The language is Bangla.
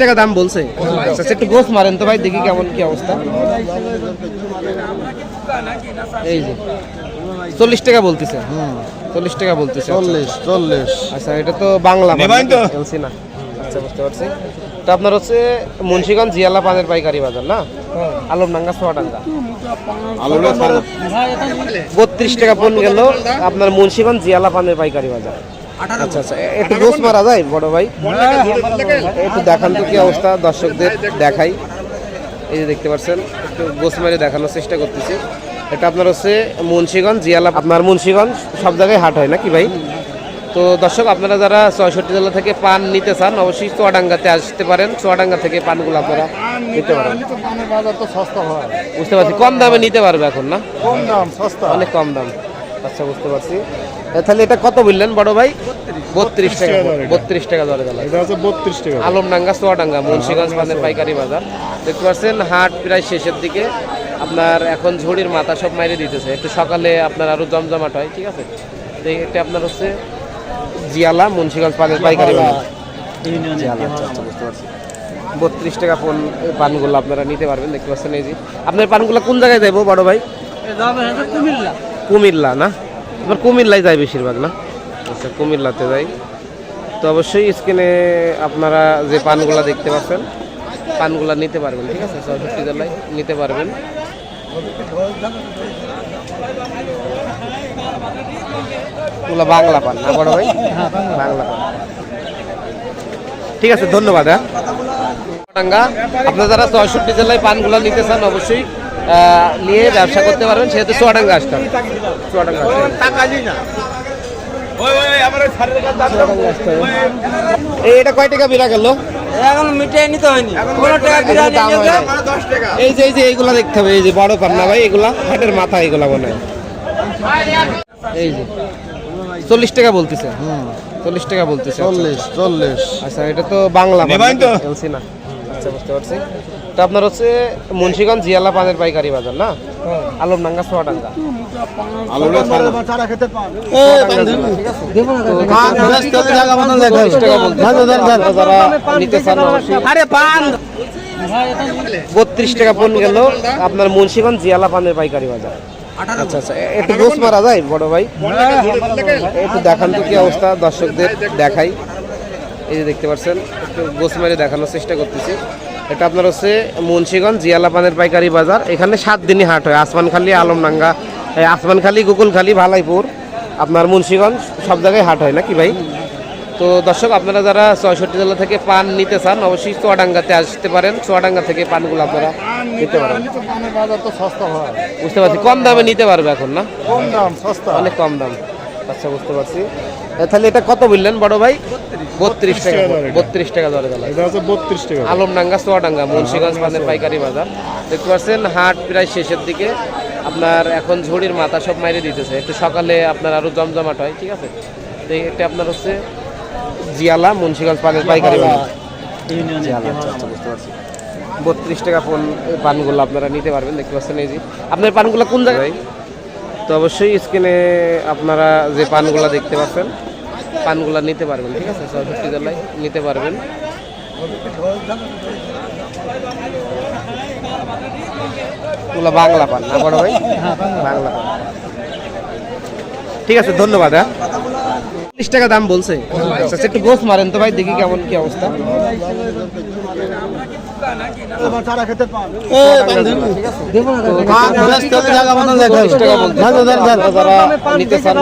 টাকা দাম বলছে। আচ্ছা একটু গোস মারেন তো ভাই দেখি কেমন কি অবস্থা। এই যে চল্লিশ টাকা বলতেছে। চল্লিশ টাকা বলতেছে আচ্ছা। চল্লিশ চল্লিশ। আচ্ছা এটা তো বাংলা? বলছি না। আচ্ছা বুঝতে পারছি। তো আপনার হচ্ছে মুন্সিগঞ্জ জিয়ালা পানের পাইকারি বাজার না? আলমডাঙ্গা সোয়াডাঙ্গা। আলুটা ছাড়ো বত্রিশ টাকা পণ গেল আপনার মুন্সিগঞ্জ জিয়ালা পানের পাইকারি বাজার। আচ্ছা আচ্ছা একটু গোস মারা যায় বড় ভাই। একটু দেখান তো কি অবস্থা দর্শকদের দেখাই। এই যে দেখতে পাচ্ছেন একটু গোস মেরে দেখানোর চেষ্টা করতেছি। এটা আপনার হচ্ছে মুন্সিগঞ্জ জিয়ালা আপনার মুন্সিগঞ্জ সব জায়গায় হাট হয় নাকি ভাই? তো দর্শক আপনারা যারা ছয়ষট্টি জেলা থেকে পান নিতে চান অবশ্যই চুয়াডাঙ্গাতে আসতে পারেন। চুয়াডাঙ্গা থেকে পানগুলো আপনারা নিতে পারেন হয়। বুঝতে পারছি কম দামে নিতে পারবে এখন না? কম দাম সস্তা। অনেক কম দাম। আচ্ছা বুঝতে পারছি। তাহলে এটা কত বললেন বড় ভাই? বত্রিশ। টাকা। বত্রিশ টাকা দরে গেল এটা হচ্ছে বত্রিশ টাকা আলমডাঙ্গা সোয়াডাঙ্গা মুন্সিগঞ্জ পানের পাইকারি বাজার। দেখতে পাচ্ছেন হাট প্রায় শেষের দিকে। আপনার এখন ঝুড়ির মাথা সব মাইরে দিতেছে। একটু সকালে আপনার আরও জমজমাট হয় ঠিক আছে? তো এটা আপনার হচ্ছে জিয়ালা মুন্সিগঞ্জ পানের পাইকারি আচ্ছা আচ্ছা বত্রিশ টাকা পন পানগুলো আপনারা নিতে পারবেন দেখতে পাচ্ছেন এই যে। আপনার পানগুলো কোন জায়গায় যাব বড় ভাই? কুমিল্লা। কুমিল্লা না? এবার কুমিল্লায় যায় বেশিরভাগ, না? আচ্ছা কুমিল্লাতে যাই। তো অবশ্যই স্ক্রিনে আপনারা যে পানগুলা দেখতে পাচ্ছেন, পানগুলা নিতে পারবেন, ঠিক আছে? চৌষট্টি জেলায় নিতে পারবেন। এগুলো বাংলা পান, না বড় ভাই? বাংলা পান। ঠিক আছে, ধন্যবাদ হ্যাঁ। আপনারা যারা চৌষট্টি জেলায় পানগুলা নিতে চান, অবশ্যই নিয়ে ব্যবসা করতে পারবেন সেহেতু চুয়াডাঙ্গা আসতে হবে। চুয়াডাঙ্গা এটা কয় টাকা বিরা গেল? এখন নিতে হয়নি। কোনো টাকা বিরিয়ানি দাম এই যে এই যে এইগুলা দেখতে হবে। এই যে বড় পান্না ভাই এগুলা হাটের মাথা এগুলা মনে এই যে চল্লিশ টাকা বলতেছে। চল্লিশ টাকা বলতেছে। চল্লিশ চল্লিশ। আচ্ছা এটা তো বাংলা না। আচ্ছা বুঝতে পারছি। তো আপনার হচ্ছে মুন্সিগঞ্জ জিয়ালা পানের পাইকারি বাজার না? আলমডাঙ্গা চান অবশ্যই। আরে পান! বত্রিশ টাকা পণ গেল আপনার মুন্সিগঞ্জ জিয়ালা পানের পাইকারি বাজার। আচ্ছা আচ্ছা একটু গোস মারা যায় বড় ভাই। একটু দেখান তো কি অবস্থা দর্শকদের দেখাই। এই যে দেখতে পাচ্ছেন একটু গোস মেরে দেখানোর চেষ্টা করতেছি। এটা আপনার হচ্ছে মুন্সিগঞ্জ জিয়ালা পানের পাইকারি বাজার। এখানে সাত দিনই হাট হয়। আসমানখালি আলমডাঙ্গা এই আসমানখালি গোকুলখালি ভালাইপুর আপনার মুন্সিগঞ্জ সব জায়গায় হাট হয় নাকি ভাই? তো দর্শক আপনারা যারা ছয়ষট্টি জেলা থেকে পান নিতে চান অবশ্যই চুয়াডাঙ্গাতে আসতে পারেন। চুয়াডাঙ্গা থেকে পানগুলো আপনারা নিতে পারেন। বুঝতে পারছি। কম দামে নিতে পারবে এখন না? কম দাম সস্তা। অনেক কম দাম। আচ্ছা বুঝতে পারছি। তাহলে এটা কত বললেন বড় ভাই? বত্রিশ। টাকা। বত্রিশ টাকা দরে। গেল বত্রিশ টাকা আলমডাঙ্গা চুয়াডাঙ্গা মুন্সিগঞ্জ পানের পাইকারি বাজার। দেখতে পাচ্ছেন হাট প্রায় শেষের দিকে। আপনার এখন ঝুড়ির মাথা সব মাইরে দিতেছে। একটু সকালে আপনার আরও জমজমাট হয় ঠিক আছে? তো এটা আপনার হচ্ছে জিয়ালা মুন্সিগঞ্জ পানের পাইকারি বাজার। জিয়ালা, আচ্ছা, বুঝতে পারছি। বত্রিশ টাকা ফোন পানগুলো আপনারা নিতে পারবেন দেখতে পাচ্ছেন এই যে। আপনার পানগুলো কোন জায়গায়? তো অবশ্যই স্ক্রিনে আপনারা যে পানগুলো দেখতে পাচ্ছেন পানগুলো নিতে পারবেন ঠিক আছে? সরস্বতী জেলায় নিতে পারবেন। বাংলা পান না বড় ভাই? বাংলা পান। ঠিক আছে ধন্যবাদ হ্যাঁ। চল্লিশ টাকা দাম বলছে। আচ্ছা একটু গোস মারেন তো ভাই দেখি কেমন কি অবস্থা। নিতে চান